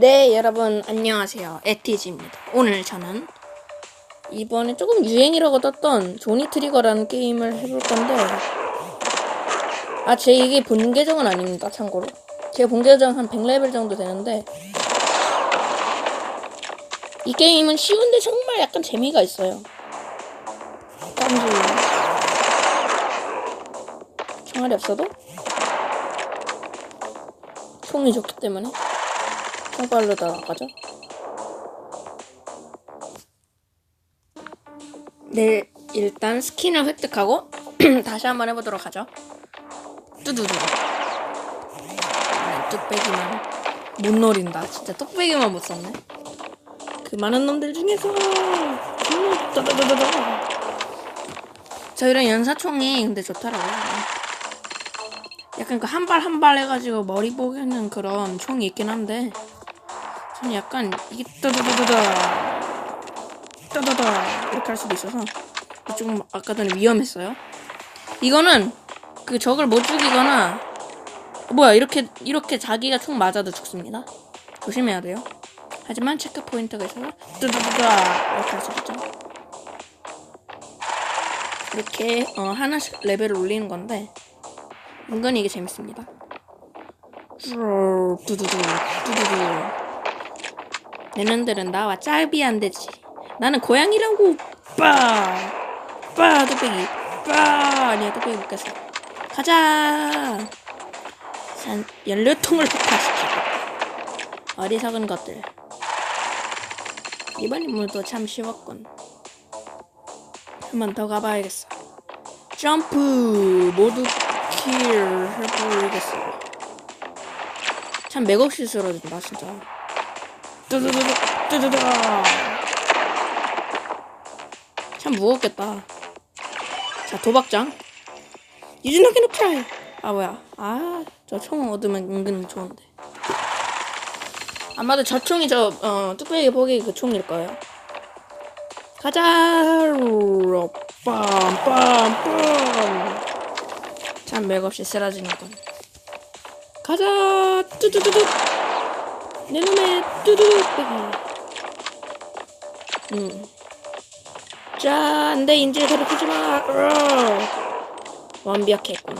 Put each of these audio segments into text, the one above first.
네, 여러분 안녕하세요. 에티지입니다. 오늘 저는 이번에 조금 유행이라고 떴던 조니 트리거라는 게임을 해볼 건데 아, 제 이게 본 계정은 아닙니다. 참고로. 제 본 계정 한 100레벨 정도 되는데 이 게임은 쉬운데 정말 약간 재미가 있어요. 깜지 총알이 없어도 총이 좋기 때문에 총발로 다 나가죠. 네, 일단 스킨을 획득하고 다시 한번 해보도록 하죠. 뚜두두. 아, 뚝배기만 못 노린다. 진짜 뚝배기만 못 썼네. 그 많은 놈들 중에서 음, 따다다다다. 저 이런 연사총이 근데 좋더라고요. 약간 그 한 발 한 발 해가지고 머리 보이는 그런 총이 있긴 한데 약간 이게 따다다다다 따다다 이렇게 할 수도 있어서 조금 아까 전에 위험했어요. 이거는 그 적을 못 죽이거나 뭐야 이렇게 이렇게 자기가 총 맞아도 죽습니다. 조심해야 돼요. 하지만 체크 포인트가 있어서 따다다다 이렇게 할 수 있죠. 이렇게 어, 하나씩 레벨을 올리는 건데 은근히 이게 재밌습니다. 쭈르르, 두두두, 두두 놈들은 나와 짤비 안 되지. 나는 고양이라고. 빠, 빠, 뚝배기. 빠, 아니야 뚝배기 못 깼어. 가자. 산 연료통을 폭파시키고. 어리석은 것들. 이번 인물도 참 쉬웠군. 한 번 더 가봐야겠어. 점프 모두 킬 해보겠어. 참 맥없이 쓰러진다 진짜. 뚜두두두 뚜두두. 참 무겁겠다. 자 도박장. 유진하게 놓자. 아 뭐야? 아 저 총 얻으면 은근 좋은데. 아마도 저 총이 저 어, 뚝배기 보기 그 총일 거예요. 가자. 빰빰 빰. 참 맥없이 쓰러지는군. 가자. 뚜두두두. 내 눈에 뚜두두 빼기. 음. 자, 내 인질 괴롭히지 마. 으아. 완벽했군.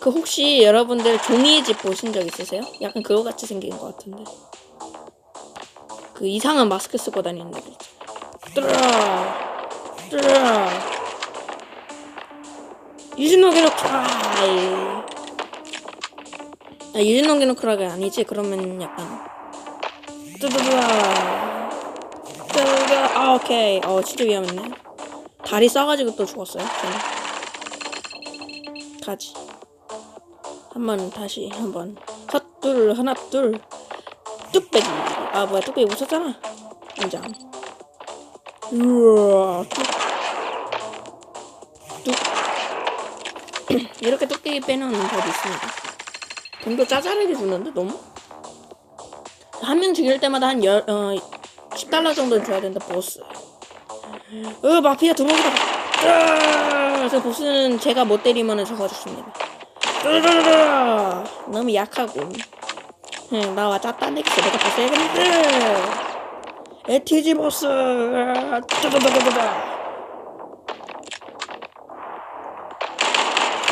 그 혹시 여러분들 종이의 집 보신 적 있으세요? 약간 그거 같이 생긴 것 같은데. 그 이상한 마스크 쓰고 다니는 애들 있죠. 뜨라. 뜨라. 유진호 게노크라이. 아, 유진호 게노크라가 아니지. 그러면 약간. 뜨드드라. 뜨드드라. 아, 오케이. 어, 진짜 위험했네. 다리 싸가지고 또 죽었어요. 저는. 가지. 한번 다시 한 번. 헛둘 하나 둘. 뚝배기. 아 뭐야 뚝배기 못 썼잖아. 인장. 우와. 뚝. 뚝. 이렇게 뚝배기 빼는 법이 있습니다. 돈도 짜잘하게 주는데 너무? 한 명 죽일 때마다 한 열, 어, 10달러 정도는 줘야 된다, 보스. 어, 마피아 두목이다. 그래서 보스는 제가 못 때리면 저거 죽습니다. 너무 약하군. 응, 나와 짜딴데기서 내가 보스야겠는데. 에티지 보스.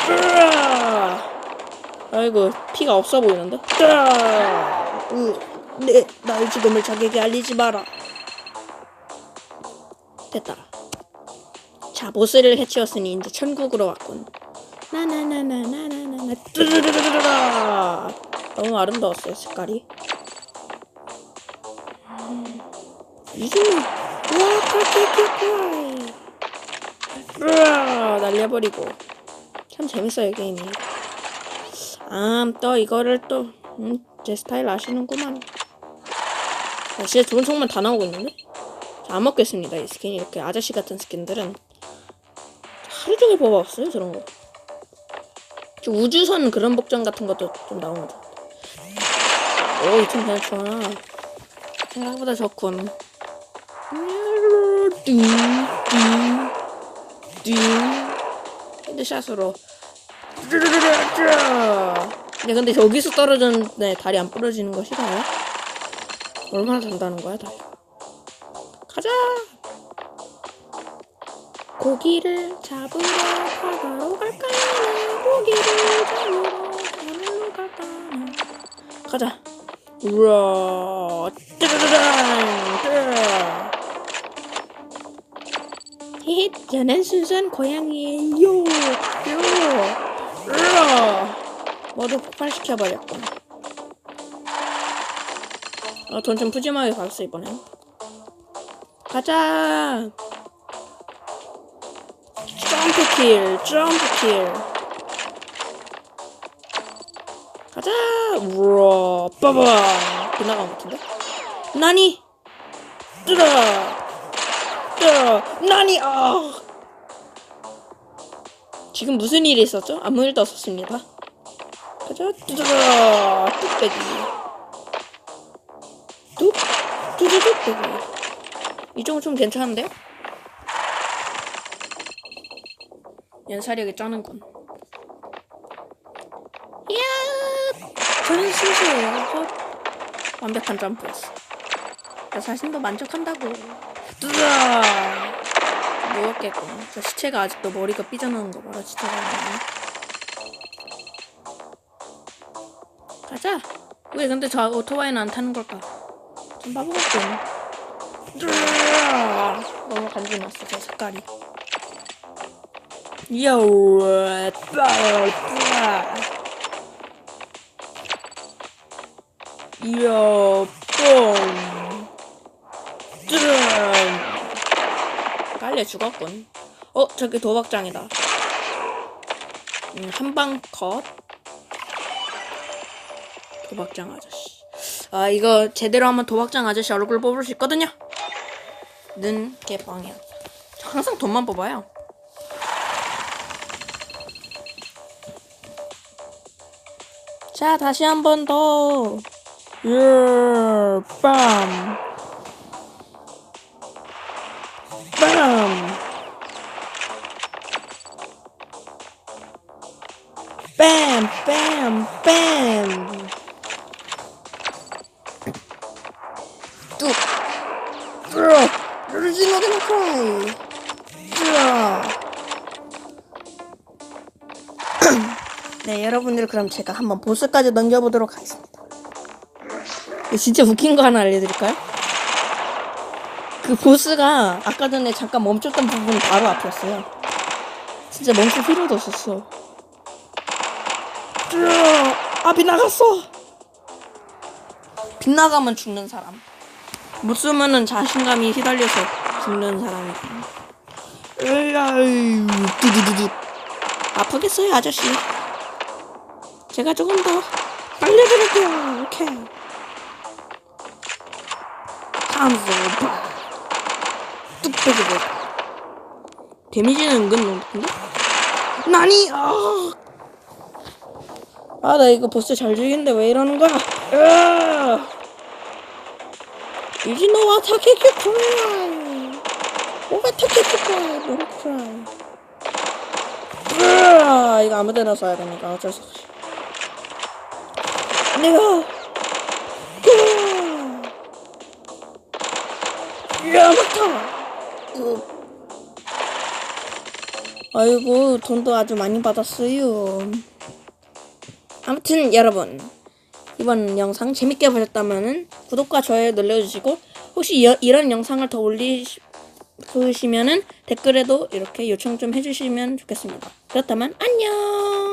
으아. 아이고 피가 없어 보이는데. 으 아. 으, 네, 나의 죽음을 적에게 알리지 마라. 됐다. 자, 보스를 해치웠으니 이제 천국으로 왔군. 나나나나나나나 뚜루루루루라 너무 아름다웠어요 색깔이. 카키키카이. 으아 날려버리고 참 재밌어요 게임이. 아또 이거를 또 음, 제 스타일 아시는구만. 아, 진짜 좋은 총만 다 나오고 있는데? 안 먹겠습니다 이 스킨 이렇게 아저씨 같은 스킨들은 하루 종일 뽑아봤어요 저런 거. 저 우주선 그런 복장 같은 것도 좀 나오는 것 같아. 오, 이팀 괜찮아. 생각보다 띵. 헤드샷으로. 네, 근데 저기서 떨어졌는데 다리 안 부러지는 거 싫어요? 얼마나 된다는 거야, 다. 가자! 고기를 잡으러 바다로 갈까나 고기를 잡으러 바다로 갈까나 가자 우와 짜자자잔 짜자. 헤헤 저는 순수한 고양이에요 요 으아 모두 폭발시켜버렸군 아, 돈좀 푸짐하게 갔어 이번엔. 가자! 점프킬 점프킬. 가자! 우와 빠바 빗나간 것 같은데? 나니! 뜨다 뜨다 나니! 아! 지금 무슨 일이 있었죠? 아무 일도 없었습니다. 가자 뜨다 뚝배기 뚝 뚜두뚝배기 이 정도 좀 괜찮은데요? 연사력이 쩌는군. 이야, 저는. 헛. 완벽한 점프였어. 나 자신도 만족한다고. 뜨아! 누웠겠군. 저 시체가 아직도 머리가 삐져나오는 거 봐라, 진짜 잘하네. 가자. 왜 근데 저 오토바이는 안 타는 걸까? 좀 바보 같군. 뜨아! 너무 간지 났어, 저 색깔이. Yo, 빠빠. Yo, 뽕. 쯔름. 깔려 죽었군. 어, 저기 도박장이다. 음, 한방 컷. 도박장 아저씨. 아, 이거 제대로 하면 도박장 아저씨 얼굴 뽑을 수 있거든요. 는 개방이야. 저 항상 돈만 뽑아요. 자, 다시 한 번 더. 예, 빰. 빰. 뚝. 으아, gonna cry. 으아. 네, 여러분들 그럼 제가 한번 보스까지 넘겨보도록 하겠습니다. 진짜 웃긴 거 하나 알려드릴까요? 그 보스가 아까 전에 잠깐 멈췄던 부분이 바로 앞이었어요. 진짜 멈출 필요도 없었어. 으아, 아, 빗나갔어! 빗나가면 죽는 사람. 못 쓰면은 자신감이 휘달려서 죽는 사람이고. 으아유, 두두두두. 아프겠어요, 아저씨. 제가 조금 더 알려드릴게요. 오케이. 감사합니다. 뚝배기들. 데미지는 은근 높은데? 나니! 아! 아, 나 이거 보스 잘 죽이는데 왜 이러는 거야? 으아! 유진노와 타케키 크라이! 오가 타케키! 너무 크라이. 으아! 이거 아무 데나 써야 되니까 어쩔 수 없이. 내가 야 막타 아이고 돈도 아주 많이 받았어요 아무튼 여러분 이번 영상 재밌게 보셨다면 구독과 좋아요 눌러주시고 혹시 여- 이런 영상을 더 올리시면은 댓글에도 이렇게 요청 좀 해주시면 좋겠습니다. 그렇다면 안녕